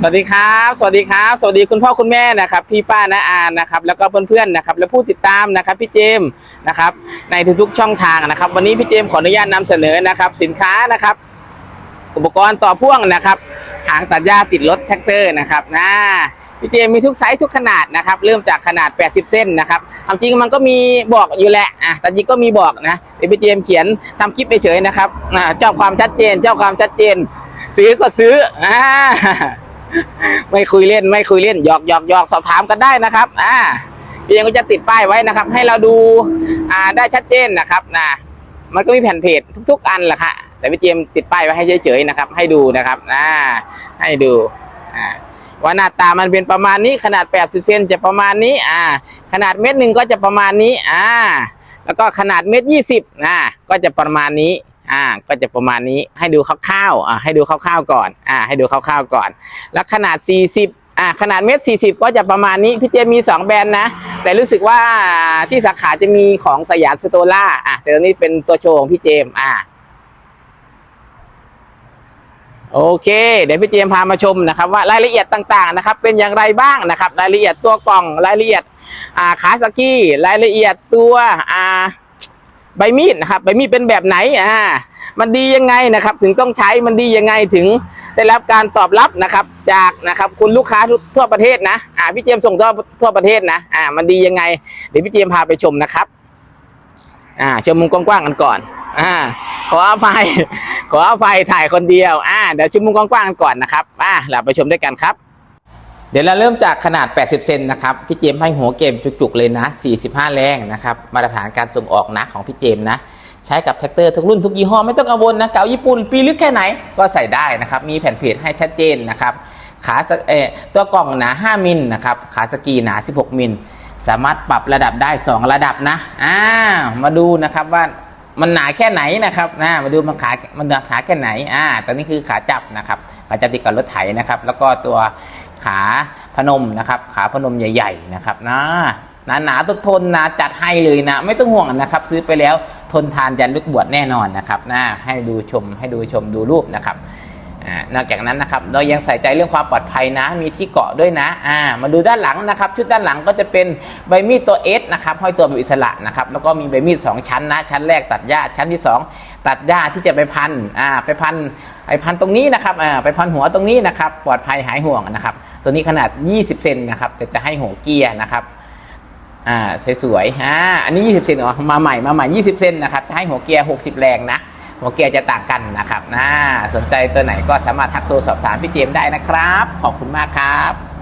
สวัสดีครับ สวัสดีครับ สวัสดีคุณพ่อคุณแม่นะครับ พี่ป้าน้าอานะครับ แล้วก็เพื่อนๆนะครับ และผู้ติดตามนะครับพี่เจมส์นะครับ ในทุกๆช่องทางนะครับ วันนี้พี่เจมส์ขออนุญาตนำเสนอนะครับ สินค้านะครับ อุปกรณ์ต่อพ่วงนะครับหางตัดหญ้าติดรถแท็กเตอร์นะครับนะพี่เจมส์มีทุกไซส์ทุกขนาดนะครับ เริ่มจากขนาด 80 เส้นนะครับควาจริงมันก็มีบอกอยู่แหละอะแต่จริงก็มีบอกนะเดี๋ยวพี่เจมส์เขียนทำคลิปเฉยๆนะครับอ่าเจ้าความชัดเจน เจ้าความชัดเจน ซื้อก็ซื้ออ่า ไม่คุยเล่นไม่คุยเล่นหยอกหยอกหยอกสอบถามกันได้นะครับอ่าพี่เจมก็จะติดป้ายไว้นะครับ ให้เราดูอ่าได้ชัดเจนนะครับนะมันก็มีแผ่นเพจทุก ๆ อันแหละค่ะแต่พี่เจมติดป้ายไว้ให้เฉยๆนะครับ ให้ดูนะครับอ่าให้ดูอ่าว่าหน้าตามันเป็นประมาณนี้ขนาด80เซนจะประมาณนี้อ่า ขนาดเม็ดหนึ่งก็จะประมาณนี้อ่าแล้วก็ขนาดเม็ดยี่สิบอ่าก็จะประมาณนี้ อ่าก็จะประมาณนี้ให้ดูคร่าวๆอ่าให้ดูคร่าวๆก่อนอ่าให้ดูคร่าวๆก่อน แล้วขนาด 40อ่าขนาดเมตร40ก็จะประมาณนี้ พี่เจมี 2 แบรนด์นะ แต่รู้สึกว่าที่สาขาจะมีของสยามสโตล่าอะแต่ตอนนี้เป็นตัวโชว์ของพี่เจมอ่าโอเค เดี๋ยวพี่เจมพามาชมนะครับว่ารายละเอียดต่างๆนะครับ เป็นอย่างไรบ้างนะครับ รายละเอียดตัวกล่องรายละเอียดอ่าขาสกี้รายละเอียดตัวอ่า ใบมีดนะครับใบมีดเป็นแบบไหนอ่ามันดียังไงนะครับ ถึงต้องใช้มันดียังไงถึงได้รับการตอบรับนะครับ จากนะครับคุณลูกค้าทั่วประเทศนะอ่าพี่เจมส์ส่งทั่วทั่วประเทศนะอ่ามันดียังไงเดี๋ยวพี่เจมพาไปชมนะครับอ่าชมมุมกว้างๆกันก่อนอ่าขออภัยขออภัยถ่ายคนเดียวอ่าเดี๋ยวชมมุมกว้างๆกันก่อนนะครับอ่าเราไปชมด้วยกันครับ เดี๋ยวเราเริ่มจากขนาด 80 เซนนะครับ พี่เจมให้หัวเกมจุกๆเลยนะ 45 แรงนะครับ มาตรฐานการส่งออกนะของพี่เจมนะ ใช้กับแท็กเตอร์ทุกรุ่นทุกยี่ห้อไม่ต้องกังวลนะ เก่าญี่ปุ่นปีลึกแค่ไหนก็ใส่ได้นะครับ มีแผ่นเพจให้ชัดเจนนะครับ ขาเออตัวกล่องหนา 5 มิลนะครับ ขาสกีหนา 16 มิล สามารถปรับระดับได้ 2 ระดับนะอ่ามาดูนะครับว่ามันหนาแค่ไหนนะครับนะมาดูมันขา มันหนาขาแค่ไหน อ่า ตอนนี้คือขาจับนะครับ ขาจับติดกับรถไถนะครับ แล้วก็ตัว ขาพนมนะครับ ขาพนมใหญ่ๆนะครับนะหนาหนาทนทนนะจัดให้เลยนะ ไม่ต้องห่วงนะครับ ซื้อไปแล้วทนทานยันลึกบวชแน่นอนนะครับนะให้ดูชมให้ดูชมดูรูปนะครับ นอกจากนั้นนะครับเรายังใส่ใจเรื่องความปลอดภัยนะ มีที่เกาะด้วยนะอ่ามาดูด้านหลังนะครับ ชุดด้านหลังก็จะเป็นใบมีดตัวเอสนะครับห้อยตัวแบบอิสระนะครับแล้วก็มีใบมีดสองชั้นนะ ชั้นแรกตัดหญ้าชั้นที่สองตัดหญ้าที่จะไปพันอ่าไปพันไปพันตรงนี้นะครับอ่าไปพันหัวตรงนี้นะครับปลอดภัยหายห่วงนะครับ ตัวนี้ขนาด 20 เซนนะครับแต่จะให้หัวเกียร์นะครับอ่าสวยๆอ่าอันนี้ 20 เซนเหรอมาใหม่มาใหม่ 20 เซนนะครับให้หัวเกียร์ 60 แรงนะ หัวเกียร์จะต่างกันนะครับนะสนใจตัวไหนก็สามารถทักโทรสอบถามพี่เจมส์ได้นะครับ ขอบคุณมากครับ